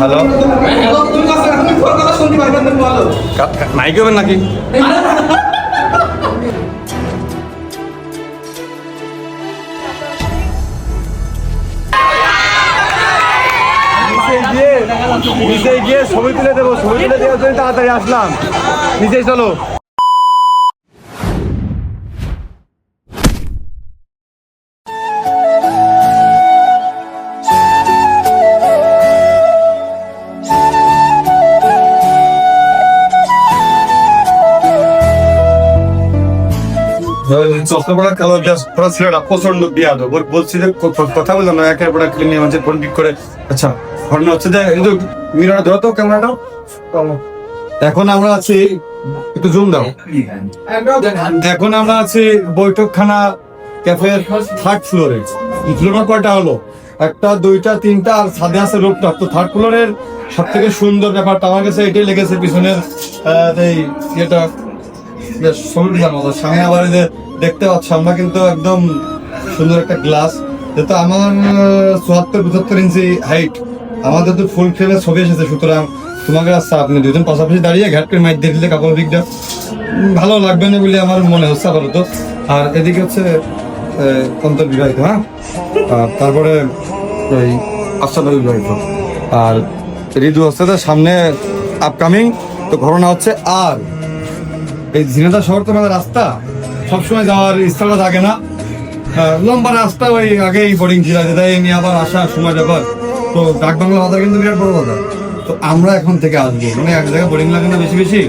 Hello mic হবেন নাকি? নিচে গিয়ে ছবি তুলে দেবো, ছবি তুলে দেওয়ার জন্য তাড়াতাড়ি আসলাম। নিচেই চলো। চশমাটা কালার জাস্ট পড়া ছিল প্রচণ্ড বিয়াদ ওর বলছি যে কথা বললাম না, একের পর এক নিয়ে ফোন ঠিক করে আচ্ছা ঘটনা হচ্ছে যে যে মিররটা ধরো তো ক্যামেরাটা। এখন আমরা আছি, একটু জুম দাও। এখন আমরা আছি বৈঠকখানা ক্যাফের থার্ড ফ্লোরে ফ্লোরটা কয়টা হলো? একটা, দুইটা, তিনটা, আর ছাদে আছে রোডটা তো থার্ড ফ্লোরের সব থেকে সুন্দর ব্যাপারটা আমার কাছে এটাই লেগেছে পিছনের এই ইয়েটা। বেশ মতো সামনে আবার যে দেখতে পাচ্ছ, আমরা কিন্তু একদম সুন্দর একটা গ্লাস যেহেতু আমার চুয়াত্তর, পঁচাত্তর ইঞ্চি হাইট আমাদের তো ফুল ফ্রেমের ছবি এসেছে, সুতরাং তোমাকে আচ্ছা আপনি দুজন পাশাপাশি দাঁড়িয়ে ঘাট করে মাইক দিয়ে দিলে কাপড় দিকটা ভালো লাগবে না বলে আমার মনে হচ্ছে আপাতত। আর এদিকে হচ্ছে অন্তর বিবাহিত হ্যাঁ? আর তারপরে ওই আশ্চর্য বিবাহিত। আর ঋতু হচ্ছে তো সামনে আপকামিং তো ঘটনা হচ্ছে আর। এই ঝিনাদা শহর তো আমাদের রাস্তা সবসময় যাওয়ার ইচ্ছাটা থাকে না। আহ, লম্বা রাস্তা ওই আগেই বোর্ডিং ছিল এই নিয়ে আবার আসার সময় ব্যাপার। তো ডাক বাংলা বাজার কিন্তু বিরাট বড় কথা তো আমরা এখন থেকে আসব। মানে এক জায়গায় বোরিং লাগে না বেশি বেশি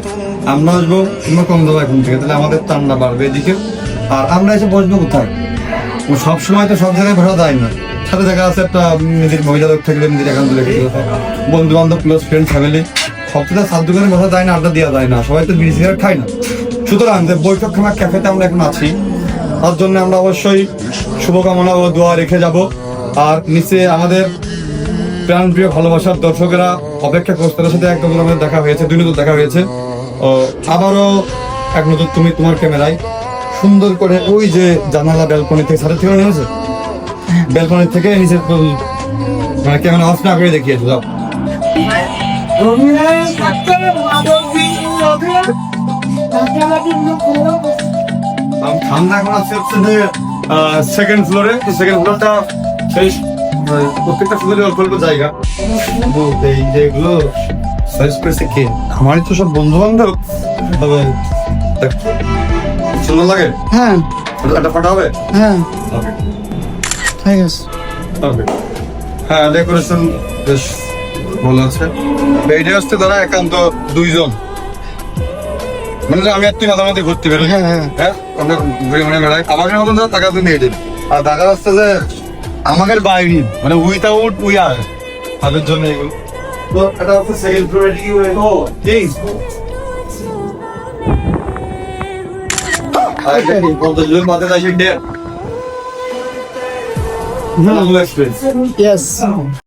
আমরা আসব কিংবা কম যাব এখন থেকে তাহলে আমাদের টান্না বাড়বে এদিকে। আর আমরা এসে বসবো কোথায়? ও সব সময় তো সব জায়গায় ভাড়া দেয় না। সাথে দেখা আছে একটা নিজের মহিলা লোক থাকলে নিজের এখান থেকে বন্ধু বান্ধব ক্লোজ ফ্রেন্ড ফ্যামিলি সব তো সাত দোকানে বসা যায় না আড্ডা দেওয়া যায় না। সবাই তো বিড়ি সিগারেট খায় না। সুতরাং যে বৈঠকখানা ক্যাফেতে আমরা এখন আছি তার জন্য আমরা অবশ্যই শুভকামনা ও দোয়া রেখে যাব আর নিচে আমাদের প্রাণপ্রিয় ভালোবাসার দর্শকেরা অপেক্ষা করছে তাদের সাথে একদম আমাদের দেখা হয়েছে দুই নতুন দেখা হয়েছে ও আবারও এক নতুন তুমি তোমার ক্যামেরায় সুন্দর করে ওই যে জানালা ব্যালকনি থেকে সাথে থেকে নেমেছে ব্যালকনি থেকে নিচে মানে ক্যামেরা অফ না করে দেখিয়েছো যাও আমরা এখন আছি হচ্ছে যে সেকেন্ড ফ্লোরে সেকেন্ড ফ্লোরটা সেই প্রত্যেকটা ফ্লোরে অল্প অল্প জায়গা। এই যেগুলো সাইজ করেছে কে? আমারই তো সব বন্ধু বান্ধব তবে দেখ, সুন্দর লাগে? হ্যাঁ। একটা ফটো হবে? হ্যাঁ। ওকে ঠিক আছে। ওকে হ্যাঁ ডেকোরেশন বেশ ভালো আছে। এইটা হচ্ছে তারা একান্ত দুইজন। মানে আমি আর তুই মাঝামাঝি ঘুরতে বেরোই। হ্যাঁ, হ্যাঁ। হ্যাঁ আমরা ঘুরে মানে বেড়াই। আমাকে মতন যারা টাকা তুই নিয়ে আর দেখা যাচ্ছে যে আমাদের বাইরে মানে উইথাউট উই আর তাদের জন্য এগুলো। তো এটা হচ্ছে সেকেন্ড ফ্লোরে ও ঠিক? আর